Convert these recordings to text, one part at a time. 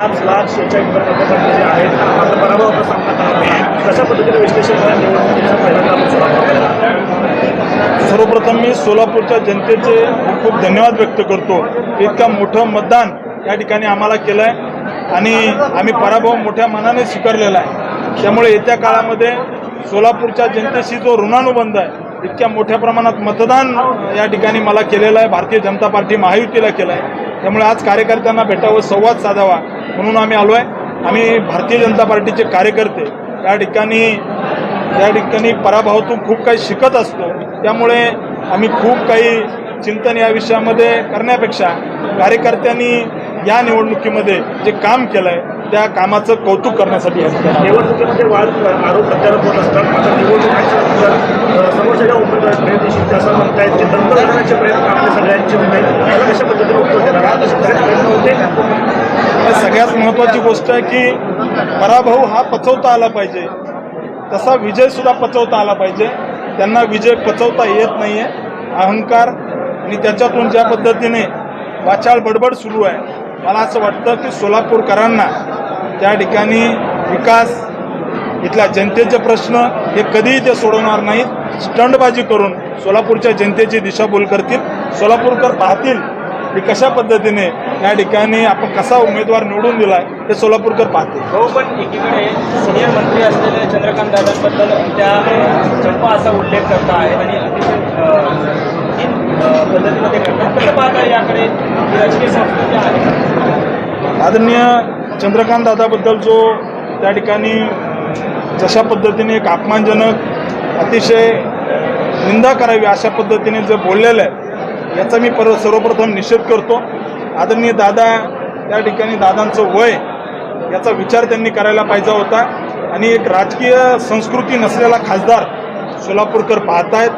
पाच लाख शेहेचाळीस हजार जे आहेत. मात्र पराभवाचा सामना करत कशा पद्धतीने विश्लेषण करा निवडणुकीचा पहिल्यांदा सर्वप्रथम मी सोलापूरच्या जनतेचे खूप खूप धन्यवाद व्यक्त करतो. इतकं मोठं मतदान या ठिकाणी आम्हाला केलं आहे आणि आम्ही पराभव मोठ्या मनाने स्वीकारलेला आहे. त्यामुळे येत्या काळामध्ये सोलापूरच्या जनतेशी जो ऋणानुबंध आहे इतक्या मोठ्या प्रमाणात मतदान या ठिकाणी मला केलेलं आहे. भारतीय जनता पार्टी महायुतीला केलं आहे त्यामुळे आज कार्यकर्त्यांना भेटावं संवाद साधावा म्हणून आम्ही आलो आहे. आम्ही भारतीय जनता पार्टीचे कार्यकर्ते या ठिकाणी या ठिकाणी पराभवातून खूप काही शिकत असतो. त्यामुळे आम्ही खूप काही चिंतन या विषयामध्ये करण्यापेक्षा कार्यकर्त्यांनी या निवडणुकीमध्ये जे काम केलं आहे त्या कामाचं कौतुक करण्यासाठी आहे निवडणुकीमध्ये वाद आरोप प्रत्यारोप होत असतात. आता निवडणुकीच्या समोरच्या उमेदवार प्रयत्नशील म्हणतायत ते दंड करण्याचे प्रयत्न आपल्या सगळ्यांचे होत आहेत त्याला कशा पद्धतीने उत्तर देणार आहात? असे बरेच प्रयत्न होते तर सगळ्यात महत्त्वाची गोष्ट आहे की पराभव हा पचवता आला पाहिजे. तसा विजय सुद्धा पचवता आला पाहिजे. त्यांना विजय पचवता येत नाही आहे अहंकार आणि त्याच्यातून ज्या पद्धतीने वाचाळ बडबड सुरू आहे मला असं वाटतं की सोलापूरकरांना त्या ठिकाणी विकास इथल्या जनतेचे प्रश्न हे कधीही ते सोडवणार नाहीत. स्टंटबाजी करून सोलापूरच्या जनतेची दिशाभूल करतील. सोलापूरकर पाहतील की कशा पद्धतीने या ठिकाणी आपण कसा उमेदवार निवडून दिलाय हे सोलापूरकर पाहतील. हो पण एकीकडे सिनियर मंत्री असलेले चंद्रकांत दादांबद्दल त्या चंपा असा उल्लेख करता आहेत आणि अतिशय पद्धतीमध्ये करतात कसं पाहता याकडे? राजकीय संस्कृती आहे. आदरणीय चंद्रकांत दादाबद्दल जो त्या ठिकाणी जशा पद्धतीने एक अपमानजनक अतिशय निंदा करावी अशा पद्धतीने जे बोललेलं आहे याचा मी पर सर्वप्रथम निषेध करतो. आदरणीय दादा त्या ठिकाणी दादांचं वय याचा विचार त्यांनी करायला पाहिजे होता. आणि एक राजकीय संस्कृती नसलेला खासदार सोलापूरकर पाहतायत.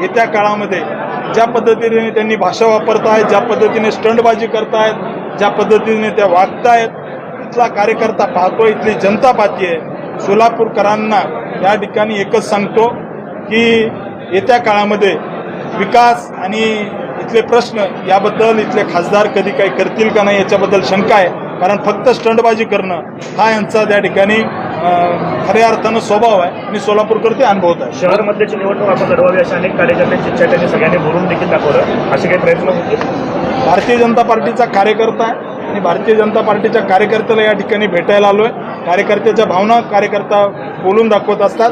येत्या काळामध्ये ज्या पद्धतीने त्यांनी भाषा वापरतायत ज्या पद्धतीने स्टंटबाजी करतायत ज्या पद्धतीने त्या वागतायत इथला कार्यकर्ता पाहतो इथली जनता पाहतीये. सोलापूरकरांना या ठिकाणी एकच सांगतो की येत्या काळामध्ये विकास आणि इथले प्रश्न याबद्दल इथले खासदार कधी काही करतील का नाही याच्याबद्दल शंका आहे. कारण फक्त स्टंटबाजी करणं हा यांचा त्या ठिकाणी खऱ्या अर्थानं स्वभाव आहे. आणि सोलापूरकर ते अनुभवत आहे. शहरमध्येची निवडणूक आपण लढवावी अशा अनेक कार्यकर्त्यांची इच्छा त्यांनी सगळ्यांनी भरून देखील दाखवलं. असे काही प्रयत्न होतील? भारतीय जनता पार्टीचा कार्यकर्ता आहे. आणि भारतीय जनता पार्टीच्या कार्यकर्त्याला या ठिकाणी भेटायला आलो आहे कार्यकर्त्याच्या भावना कार्यकर्ता बोलून दाखवत असतात.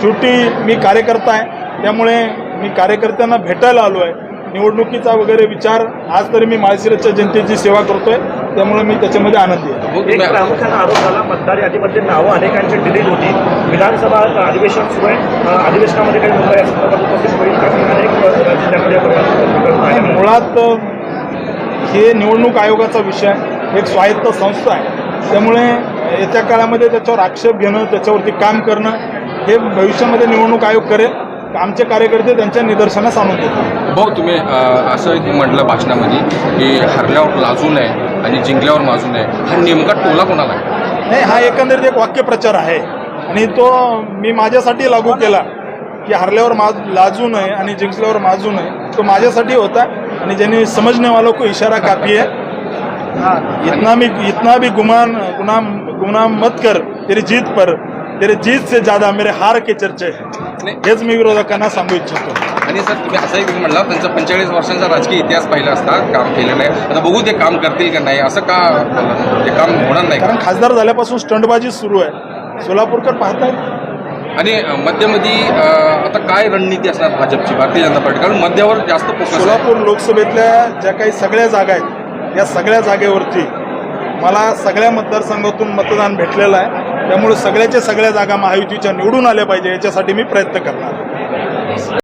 शेवटी मी कार्यकर्ता आहे. त्यामुळे मी कार्यकर्त्यांना भेटायला आलो आहे निवडणुकीचा वगैरे विचार आज तरी मी माळशिरसच्या जनतेची सेवा करतोय त्यामुळे मी त्याच्यामध्ये आनंदी आहे. एक प्रामुख्याने आरोप झाला मतदार यादीमध्ये नावं अनेकांची डिलीट होती. विधानसभा अधिवेशन सुरू आहे. अधिवेशनामध्ये काही मुद्दा उपस्थित होईल अनेक. मुळात हे निवडणूक आयोगाचा विषय आहे. एक स्वायत्त संस्था आहे. त्यामुळे येत्या काळामध्ये त्याच्यावर आक्षेप घेणं त्याच्यावरती काम करणं हे भविष्यामध्ये निवडणूक आयोग करेल. आमचे कार्यकर्ते त्यांच्या निदर्शनास आणून देतील भाऊ तुम्ही असं एक म्हटलं भाषणामध्ये की हरल्यावर लाजू नये आणि जिंकल्यावर माजू नये. हा नेमका टोला कोणाला आहे? नाही हा एकंदरीत एक वाक्यप्रचार आहे. आणि तो मी माझ्यासाठी लागू केला की हरल्यावर माज लाजू नये आणि जिंकल्यावर माजू नये. तो माझ्यासाठी होता आणि ज्यांनी समजने वालों को इशारा काफी है. इतना भी इतना भी गुमान गुनाम गुनाम मत कर तेरी जीत पर तेरे जीत से ज्यादा मेरे हार के चर्चे हैं। नाही। हेच मी विरोधकांना सांगू इच्छितो। आणि सर तुम्ही असं एक म्हणला त्यांचा पंचेचाळीस वर्षांचा राजकीय इतिहास पाहिला असता काम केलेलं आहे आता बघू ते काम करतील का नाही असं का? ते काम होणार नाही? कारण खासदार झाल्यापासून स्टंटबाजी सुरू आहे. सोलापूरकर पाहतायत आणि मध्यमध्ये आता काय रणनीती असणार भाजपची भारतीय जनता पार्टी कारण मध्यावर जास्त आहे. सोलापूर लोकसभेतल्या ज्या काही सगळ्या जागा आहेत या सगळ्या जागेवरती मला सगळ्या मतदारसंघातून मतदान भेटलेलं आहे. त्यामुळे सगळ्याच्या सगळ्या जागा महायुतीच्या निवडून आल्या पाहिजे याच्यासाठी मी प्रयत्न करणार.